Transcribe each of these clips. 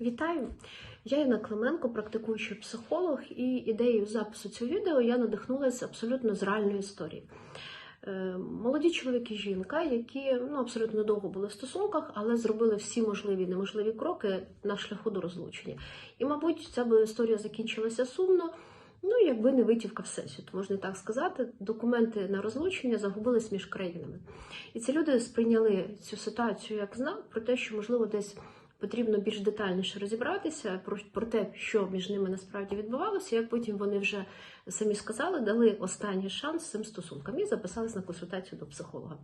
Вітаю! Я Інна Клименко, практикуючий психолог, і ідеєю запису цього відео я надихнулася абсолютно з реальної історії. Е, Молоді чоловік і жінка, які ну, абсолютно недовго були в стосунках, але зробили всі можливі і неможливі кроки на шляху до розлучення. І, мабуть, ця би історія закінчилася сумно. Ну, якби не витівка всесвіту, можна так сказати, документи на розлучення загубились між країнами. І ці люди сприйняли цю ситуацію як знак про те, що можливо десь потрібно більш детальніше розібратися про, про те, що між ними насправді відбувалося, як потім вони вже самі сказали, дали останній шанс цим стосункам і записались на консультацію до психолога.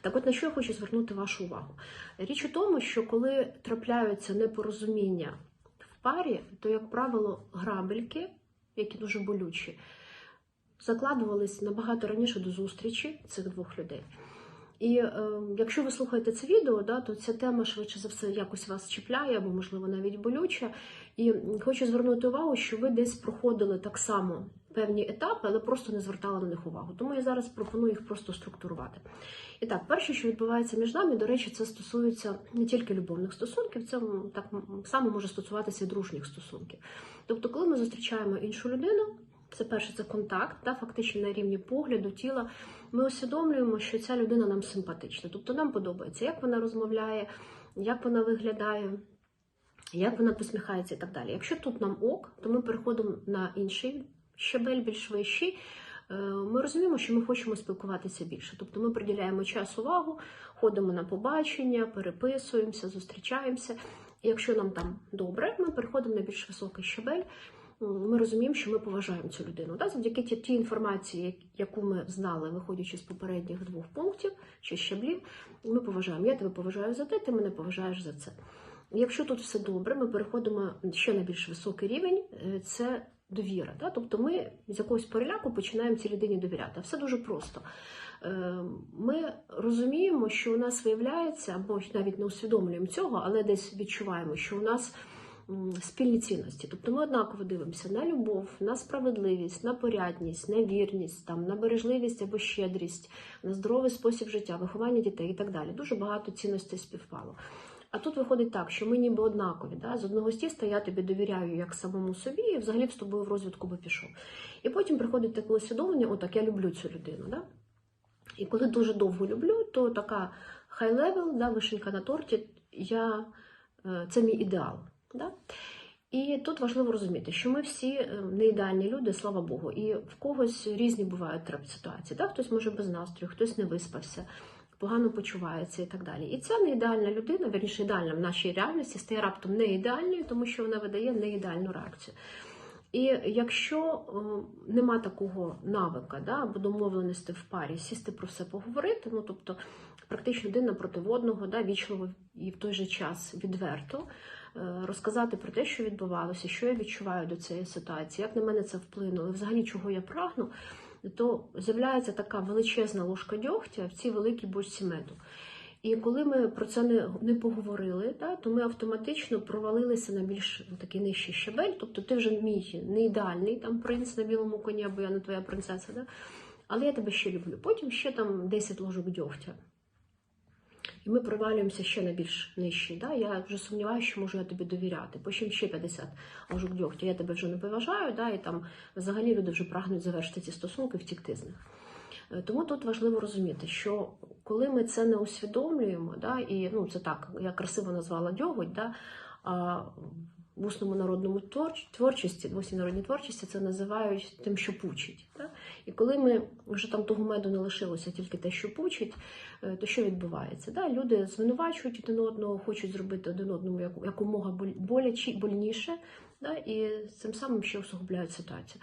Так от на що я хочу звернути вашу увагу? Річ у тому, що коли трапляються непорозуміння в парі, то, як правило, грабельки, які дуже болючі, закладувались набагато раніше до зустрічі цих двох людей. І е, якщо ви слухаєте це відео, да, то ця тема швидше за все якось вас чіпляє, або, можливо, навіть болюча. І хочу звернути увагу, що ви десь проходили так само певні етапи, але просто не звертали на них увагу. Тому я зараз пропоную їх просто структурувати. І так, перше, що відбувається між нами, до речі, це стосується не тільки любовних стосунків, це так само може стосуватися і дружніх стосунків. Тобто, коли ми зустрічаємо іншу людину, це перше, це контакт, да, фактично на рівні погляду, тіла. Ми усвідомлюємо, що ця людина нам симпатична. Тобто нам подобається, як вона розмовляє, як вона виглядає, як вона посміхається і так далі. Якщо тут нам ок, то ми переходимо на інший щабель, більш вищий. Е, Ми розуміємо, що ми хочемо спілкуватися більше. Тобто ми приділяємо час увагу, ходимо на побачення, переписуємося, зустрічаємося. І якщо нам там добре, ми переходимо на більш високий щабель. Ми розуміємо, що ми поважаємо цю людину. Да? Завдяки ті- інформації, яку ми знали, виходячи з попередніх двох пунктів чи щаблів, ми поважаємо. Я тебе поважаю за те, ти мене поважаєш за це. Якщо тут все добре, ми переходимо ще на більш високий рівень е, це довіра. Да? Тобто ми з якогось переляку починаємо цій людині довіряти. Все дуже просто. Е, Ми розуміємо, що у нас виявляється, або навіть не усвідомлюємо цього, але десь відчуваємо, що у нас спільні цінності. Тобто ми однаково дивимося на любов, на справедливість, на порядність, на вірність, там, на бережливість або щедрість, на здоровий спосіб життя, виховання дітей і так далі. Дуже багато цінностей співпало. А тут виходить так, що ми ніби однакові. Да? З одного стіста я тобі довіряю як самому собі, і взагалі б з тобою в розвідку би пішов. І потім приходить таке усвідомлення, отак, я люблю цю людину. Да? І коли дуже довго люблю, то така level, да, вишенька на торті, я, е, це мій ідеал. Да? І тут важливо розуміти, що ми всі е, не ідеальні люди, слава Богу, і в когось різні бувають ситуації. Да? Хтось може без настрою, хтось не виспався, погано почувається і так далі. І ця не ідеальна людина, верніше ідеальна в нашій реальності, стає раптом не ідеальною, тому що вона видає не ідеальну реакцію. І якщо е, нема такого навика да, або домовленості в парі, сісти про все поговорити, ну тобто практично один напроти одного, да, вічливо і в той же час відверто розказати про те, що відбувалося, що я відчуваю до цієї ситуації, як на мене це вплинуло, і взагалі чого я прагну, то з'являється така величезна ложка дьогтя в цій великій бочці меду. І коли ми про це не, не поговорили, да, то ми автоматично провалилися на більш такий нижчий щабель. Тобто ти вже мій не ідеальний там принц на білому коні, або я не твоя принцеса, да? але я тебе ще люблю. Потім ще там 10 ложок дьогтя. І ми провалюємося ще на більш нижчий. Да? Я вже сумніваюся, що можу я тобі довіряти. Потім ще 50 ложок дьогтя. Я тебе вже не поважаю, да? і там взагалі люди вже прагнуть завершити ці стосунки, втікти з них. Е, Тому тут важливо розуміти, що коли ми це не усвідомлюємо, да, і ну це так, я красиво назвала дьоготь, да, а в усному народному твор- творчості, в усній народній творчості це називають тим, що пучить. Да? І коли ми вже там того меду не лишилося тільки те, що пучить, е, то що відбувається? Да? Люди звинувачують один одного, хочуть зробити один одному якомога боляче, больніше, да? і цим самим ще усугубляють ситуацію.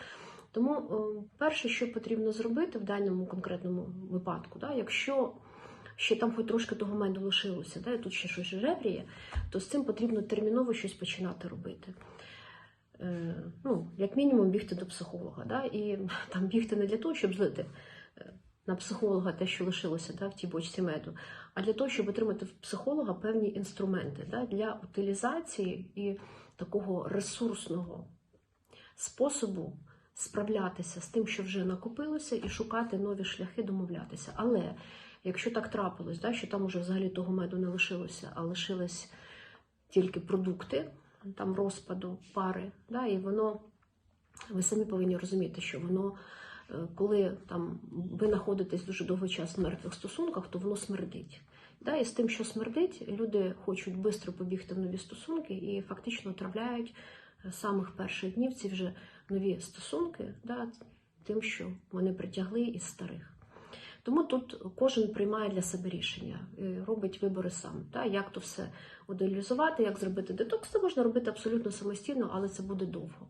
Тому е, перше, що потрібно зробити в даному конкретному випадку, да, якщо ще там хоч трошки того меду лишилося, да, тут ще щось жевріє, то з цим потрібно терміново щось починати робити. Е, ну, як мінімум, бігти до психолога. Да, і там бігти не для того, щоб злити е, на психолога те, що лишилося да, в тій бочці меду, а для того, щоб отримати в психолога певні інструменти да, для утилізації і такого ресурсного способу справлятися з тим, що вже накопилося, і шукати нові шляхи домовлятися. Але якщо так трапилось, да, що там уже взагалі того меду не лишилося, а лишилась тільки продукти там розпаду пари, да, і воно, ви самі повинні розуміти, що воно, е, коли там ви знаходитесь дуже довгий час в мертвих стосунках, то воно смердить. Да, і з тим, що смердить, люди хочуть швидко побігти в нові стосунки і фактично отравляють самих перших днів ці вже нові стосунки, да, тим, що вони притягли із старих. Тому тут кожен приймає для себе рішення, е, робить вибори сам. Да, як то все моделізувати, як зробити детокс, це можна робити абсолютно самостійно, але це буде довго.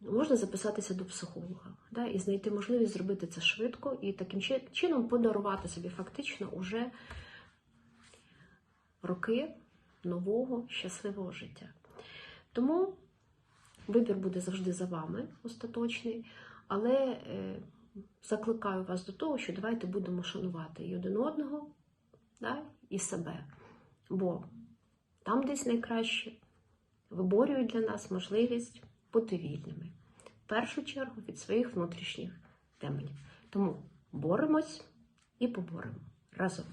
Можна записатися до психолога да, і знайти можливість зробити це швидко і таким чином подарувати собі фактично уже роки нового щасливого життя. Тому вибір буде завжди за вами остаточний, але е, закликаю вас до того, що давайте будемо шанувати і один одного, да, і себе. Бо там десь найкраще виборюють для нас можливість бути вільними. В першу чергу від своїх внутрішніх темень. Тому боремось і поборемо разом.